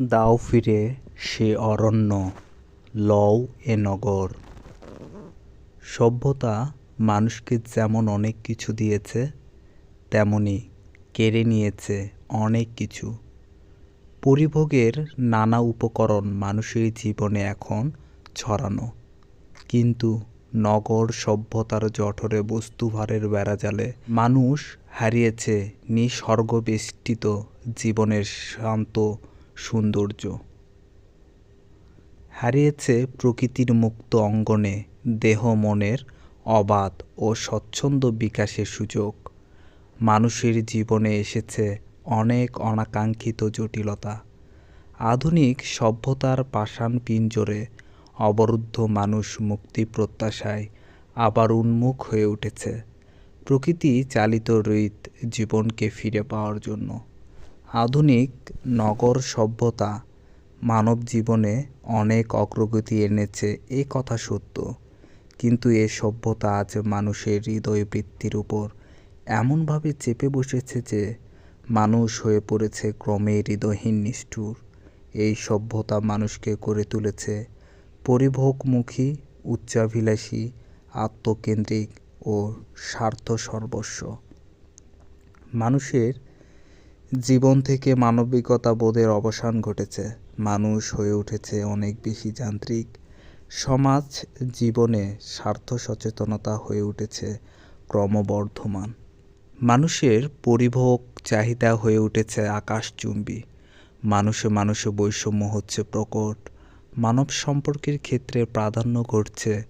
দাও ফিরে সে অরণ্য, লও এ নগর। সভ্যতা মানুষকে যেমন অনেক কিছু দিয়েছে, তেমনি কেড়ে নিয়েছে অনেক কিছু। পরিভোগের নানা উপকরণ মানুষের জীবনে এখন ছড়ানো। কিন্তু নগর সভ্যতার জঠরে বস্তুভারের বেড়াজালে মানুষ হারিয়েছে নিসর্গবেষ্টিত জীবনের শান্ত সৌন্দর্য। হারিয়েছে প্রকৃতির মুক্ত অঙ্গনে দেহ মনের অবাধ ও স্বচ্ছন্দ বিকাশের সুযোগ। মানুষের জীবনে এসেছে অনেক অনাকাঙ্ক্ষিত জটিলতা। আধুনিক সভ্যতার পাষাণ পিঞ্জরে অবরুদ্ধ মানুষ মুক্তি প্রত্যাশায় আবার উন্মুখ হয়ে উঠেছে প্রকৃতি চালিত রীত জীবনকে ফিরে পাওয়ার জন্য। আধুনিক নগর সভ্যতা মানব জীবনে অনেক অগ্রগতি এনেছে, এ কথা সত্য। কিন্তু এ সভ্যতা আজ মানুষের হৃদয় বৃত্তির উপর এমনভাবে চেপে বসেছে যে মানুষ হয়ে পড়েছে ক্রমে হৃদয়হীন নিষ্ঠুর। এই সভ্যতা মানুষকে করে তুলেছে পরিভোগমুখী, উচ্চাভিলাষী, আত্মকেন্দ্রিক ও স্বার্থ সর্বস্ব। মানুষের জীবন থেকে মানবিকতা বোধের অবসান ঘটেছে। মানুষ হয়ে উঠেছে অনেক বেশি যান্ত্রিক। সমাজ জীবনে স্বার্থ সচেতনতা হয়ে উঠেছে ক্রমবর্ধমান। মানুষের পরিভোগ চাহিদা হয়ে উঠেছে আকাশচুম্বী। মানুষে মানুষে বৈষম্য হচ্ছে প্রকট। মানব সম্পর্কের ক্ষেত্রে প্রাধান্য ঘটছে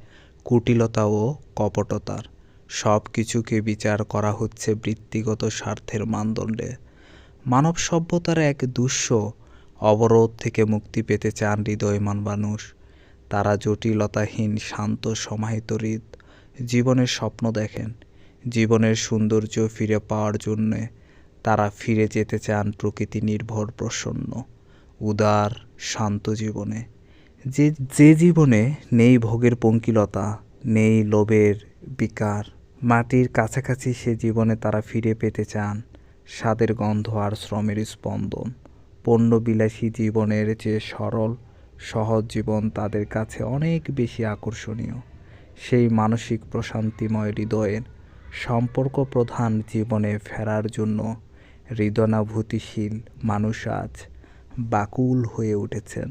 কুটিলতা ও কপটতার। সব কিছুকে বিচার করা হচ্ছে বৃত্তিগত স্বার্থের মানদণ্ডে। মানব সভ্যতার এক দুঃস্ব অবরোধ থেকে মুক্তি পেতে চান হৃদয়মান মানুষ। তারা জটিলতাহীন, শান্ত, সমাহিত হৃদ জীবনের স্বপ্ন দেখেন। জীবনের সৌন্দর্য ফিরে পাওয়ার জন্যে তারা ফিরে যেতে চান প্রকৃতি নির্ভর প্রসন্ন, উদার, শান্ত জীবনে। যে যে জীবনে নেই ভোগের পঙ্কিলতা, নেই লোভের বিকার, মাটির কাছাকাছি সে জীবনে তারা ফিরে পেতে চান স্বাদের গন্ধ আর শ্রমের স্পন্দন। পণ্যবিলাসী জীবনের যে সরল, সহজ জীবন তাদের কাছে অনেক বেশি আকর্ষণীয়। সেই মানসিক প্রশান্তিময় হৃদয়ের সম্পর্ক প্রধান জীবনে ফেরার জন্য হৃদয়ানুভূতিশীল মানুষ আজ বাকুল হয়ে উঠেছেন।